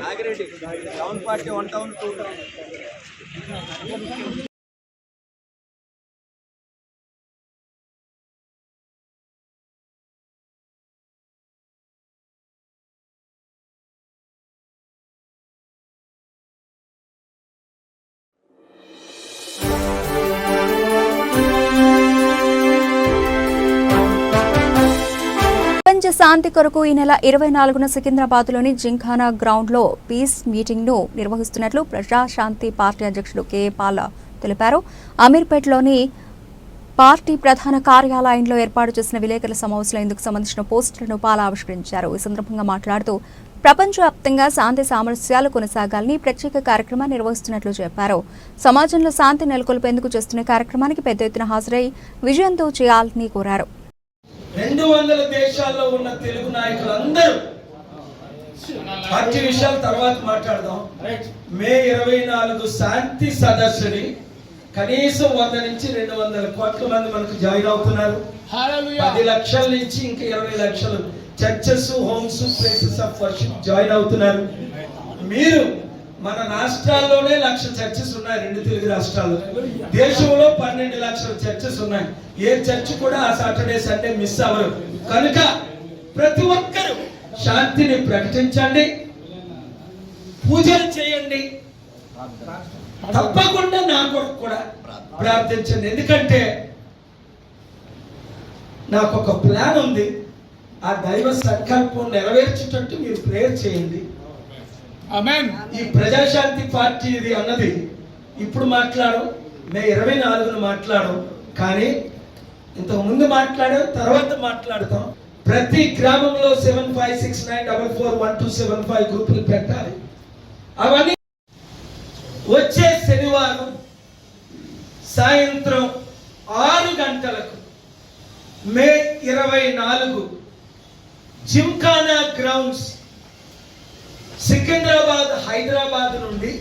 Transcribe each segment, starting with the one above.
Nagireddy town party one town two ప్రపంచ శాంతి కొరకు ఈ నెల ఇరవై నాలుగున సికింద్రాబాద్లోని జింఖానా గ్రౌండ్లో పీస్ మీటింగ్ను నిర్వహిస్తున్నట్లు ప్రజాశాంతి పార్టీ అధ్యక్షుడు కె. పాల తెలిపారు. అమీర్పేట్లోని పార్టీ ప్రధాన కార్యాలయంలో ఏర్పాటు చేసిన విలేకరుల సమావేశంలో ఇందుకు సంబంధించిన పోస్టులను పాల ఆవిష్కరించారు. ఈ సందర్భంగా మాట్లాడుతూ ప్రపంచవ్యాప్తంగా శాంతి సామరస్యాలు కొనసాగాలని ప్రత్యేక కార్యక్రమాన్ని నిర్వహిస్తున్నట్లు చెప్పారు. సమాజంలో శాంతి నెలకొల్పేందుకు చేస్తున్న కార్యక్రమానికి పెద్ద ఎత్తున హాజరై విజయంతో చేయాలని కోరారు. రెండు వందల దేశాల్లో ఉన్న తెలుగు నాయకులందరూ పార్టీ విషయాలు తర్వాత మాట్లాడదాం. మే ఇరవై నాలుగు శాంతి సదస్సుని కనీసం వంద నుంచి రెండు వందల కోట్ల మంది మనకు జాయిన్ అవుతున్నారు. పది లక్షల నుంచి ఇంకా ఇరవై లక్షలు churches homes places of worship join అవుతున్నారు. మీరు మన రాష్ట్రాల్లోనే లక్ష చర్చెస్ ఉన్నాయి రెండు తెలుగు రాష్ట్రాల్లో. దేశంలో పన్నెండు లక్షల చర్చెస్ ఉన్నాయి. ఏ చర్చ్ కూడా ఆ సాటర్డే సండే మిస్ అవ్వరు. కనుక ప్రతి ఒక్కరూ శాంతిని ప్రకటించండి. పూజలు చేయండి. తప్పకుండా నా కొరకు కూడా ప్రార్థించండి. ఎందుకంటే నాకు ఒక ప్లాన్ ఉంది. ఆ దైవ సంకల్పం నెరవేర్చేటట్టు మీరు ప్రేయర్ చేయండి. ఈ ప్రజాశాంతి పార్టీ ఇది అన్నది ఇప్పుడు మాట్లాడు మే ఇరవై నాలుగున మాట్లాడు కానీ ఇంతకు ముందు మాట్లాడాం తర్వాత మాట్లాడతాం. ప్రతి గ్రామంలో seven five six nine double four one two seven five గ్రూపులు పెట్టాలి. అవన్నీ వచ్చే శనివారం సాయంత్రం ఆరు గంటలకు మే ఇరవై నాలుగు జిమ్ఖానా గ్రౌండ్స్ సికింద్రాబాద్ హైదరాబాద్ నుండి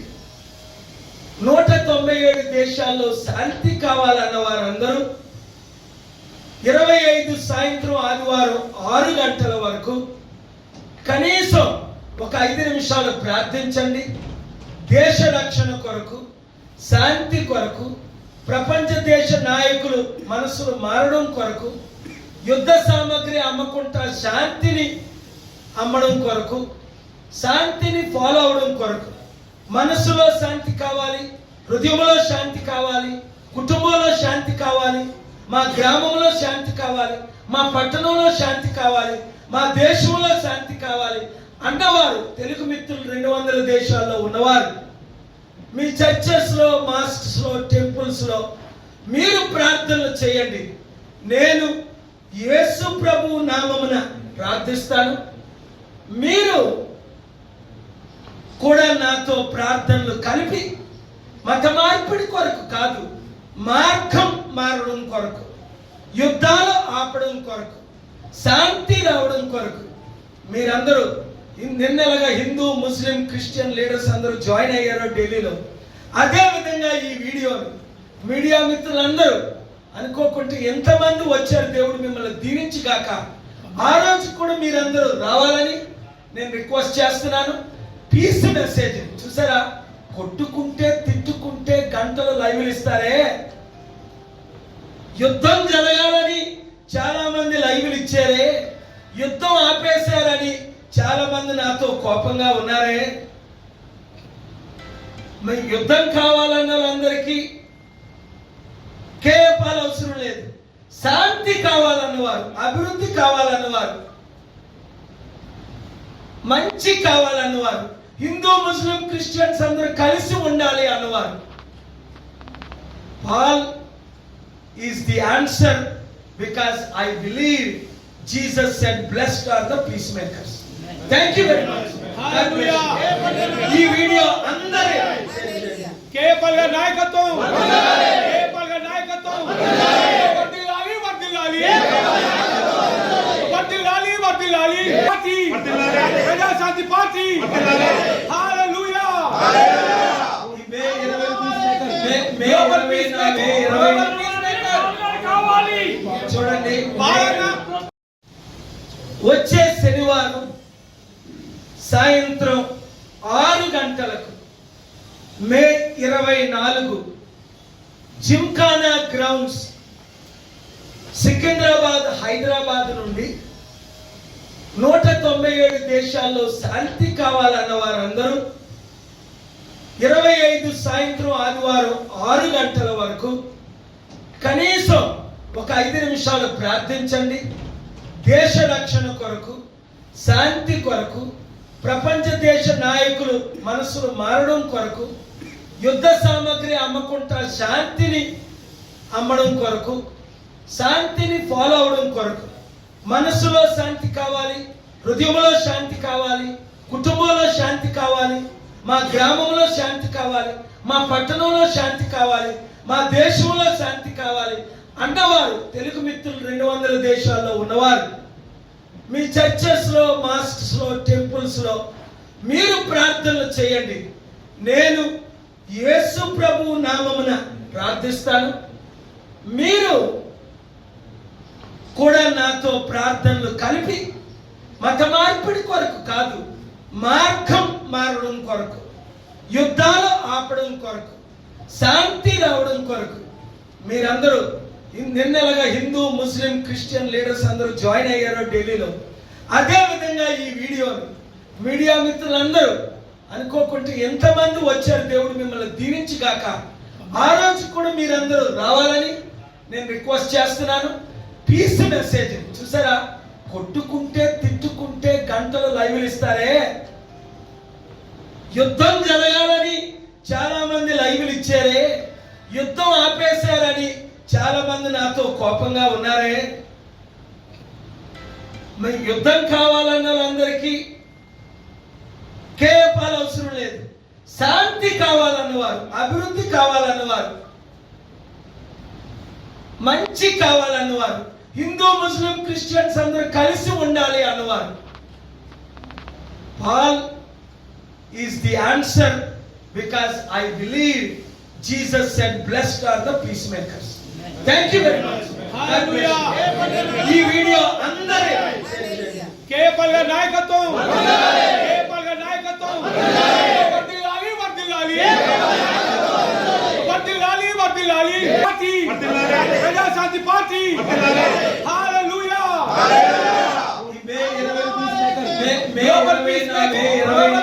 నూట తొంభై ఏడు దేశాల్లో శాంతి కావాలన్న వారందరూ ఇరవై ఐదు సాయంత్రం ఆదివారం ఆరు గంటల వరకు కనీసం ఒక ఐదు నిమిషాలు ప్రార్థించండి. దేశ రక్షణ కొరకు శాంతి కొరకు ప్రపంచ దేశ నాయకులు మనసులు మారడం కొరకు యుద్ధ సామాగ్రి అమ్మకుంటా శాంతిని అమ్మడం కొరకు శాంతిని ఫాలో అవడం కొరకు మనసులో శాంతి కావాలి హృదయంలో శాంతి కావాలి కుటుంబంలో శాంతి కావాలి మా గ్రామంలో శాంతి కావాలి మా పట్టణంలో శాంతి కావాలి మా దేశంలో శాంతి కావాలి అన్నవారు తెలుగు మిత్రులు రెండు వందల దేశాల్లో ఉన్నవారు. మీ చర్చెస్లో మాస్క్స్లో టెంపుల్స్లో మీరు ప్రార్థనలు చేయండి. నేను యేసు ప్రభు నామమున ప్రార్థిస్తాను. మీరు కూడా నాతో ప్రార్థనలు కలిపి మత మార్పిడి కొరకు కాదు మార్గం మారడం కొరకు యుద్ధాలు ఆపడం కొరకు శాంతి రావడం కొరకు మీరందరూ నిన్నెలగా హిందూ ముస్లిం క్రిస్టియన్ లీడర్స్ అందరూ జాయిన్ అయ్యారో ఢిల్లీలో. అదే విధంగా ఈ వీడియో మీడియా మిత్రులందరూ అనుకోకుంటే ఎంతమంది వచ్చారు దేవుడు మిమ్మల్ని దీవించుగాక? ఆ రోజు కూడా మీరందరూ రావాలని నేను రిక్వెస్ట్ చేస్తున్నాను. పీస్ మెసేజ్ చూసారా? కొట్టుకుంటే తిట్టుకుంటే గంటలు లైవ్లు ఇస్తారే? యుద్ధం జరగాలని చాలా మంది లైవ్లు ఇచ్చారే? యుద్ధం ఆపేశారని చాలా మంది నాతో కోపంగా ఉన్నారే? మరి యుద్ధం కావాలన్న వాళ్ళందరికీ కేపాలు అవసరం లేదు. శాంతి కావాలన్నవారు అభివృద్ధి కావాలన్నవారు మంచి కావాలన్నవారు హిందూ ముస్లిం క్రిస్టియన్స్ అందరూ కలిసి ఉండాలి అన్నవారు Paul is the answer because I believe Jesus said blessed are the peacemakers. Thank you very much ఈ వీడియో అందరి కేపల్ నాయకత్వం కేపల్ గారి నాయకత్వం వర్ధిల్లాలి వర్ధిల్లాలి వర్ధిల్లాలి వర్ధిల్లాలి పార్టీ ప్రజాశాంతి పార్టీ హల్లెలూయా ఈ మే ఇరవై మే- మే ఇరవై నా- మే ఇరవై కావాలి చూడండి మే- పాలన వచ్చే శనివారం సాయంత్రం ఆరు గంటలకు మే ఇరవై నాలుగు జిమ్ఖానా గ్రౌండ్స్ సికింద్రాబాద్ హైదరాబాద్ నుండి నూట తొంభై ఏడు దేశాల్లో శాంతి కావాలన్న వారందరూ ఇరవై ఐదు సాయంత్రం ఆదివారం ఆరు గంటల వరకు కనీసం ఒక ఐదు నిమిషాలు ప్రార్థించండి. దేశ రక్షణ కొరకు శాంతి కొరకు ప్రపంచ దేశ నాయకులు మనసులు మారడం కొరకు యుద్ధ సామాగ్రి అమ్మకుంటా శాంతిని అమ్మడం కొరకు శాంతిని ఫాలో అవడం కొరకు. మనసులో శాంతి కావాలి హృదయంలో శాంతి కావాలి కుటుంబంలో శాంతి కావాలి మా గ్రామంలో శాంతి కావాలి మా పట్టణంలో శాంతి కావాలి మా దేశంలో శాంతి కావాలి అన్నవారు తెలుగు మిత్రులు రెండు వందల దేశాల్లో ఉన్నవారు మీ చర్చెస్లో మాస్క్స్లో టెంపుల్స్లో మీరు ప్రార్థనలు చేయండి. నేను యేసు ప్రభు నామమున ప్రార్థిస్తాను. మీరు కూడా నాతో ప్రార్థనలు కలిపి మత మార్పిడి కొరకు కాదు మార్గం మారడం కొరకు యుద్ధాలు ఆపడం కొరకు శాంతి రావడం కొరకు మీరందరూ నిన్నెలాగా హిందూ ముస్లిం క్రిస్టియన్ లీడర్స్ అందరూ జాయిన్ అయ్యారు ఢిల్లీలో. అదే విధంగా ఈ వీడియోని మీడియా మిత్రులందరూ అనుకోకుంటే ఎంతమంది వచ్చారు దేవుడు మిమ్మల్ని దీవించుగాక ఆ రోజు కూడా మీరందరూ రావాలని నేను రిక్వెస్ట్ చేస్తున్నాను. పీస్ మెసేజ్ చూసారా? కొట్టుకుంటే తిట్టుకుంటే గంటలు లైవ్లు ఇస్తారే? యుద్ధం జరగాలని చాలా మంది లైవ్లు ఇచ్చారే? మంది నాతో కోపంగా ఉన్నారే. మరి యుద్ధం కావాలన్న వాళ్ళందరికీ కేపాలు అవసరం లేదు. శాంతి కావాలన్నవారు అభివృద్ధి కావాలన్నవారు మంచి కావాలన్నవారు హిందూ ముస్లిం క్రిస్టియన్స్ అందరూ కలిసి ఉండాలి అన్నవారు Paul is the answer because I believe Jesus said blessed are the peacemakers. Thank you very much ఈ వీడియో అందరి కేపల్గా నాయకత్వం కేపల్గా నాయకత్వం వర్దిల్లాలి వర్దిల్లాలి వర్దిల్లాలి వర్దిల్లాలి party Praja Shanti party hallelujah May 20 May 20 May 20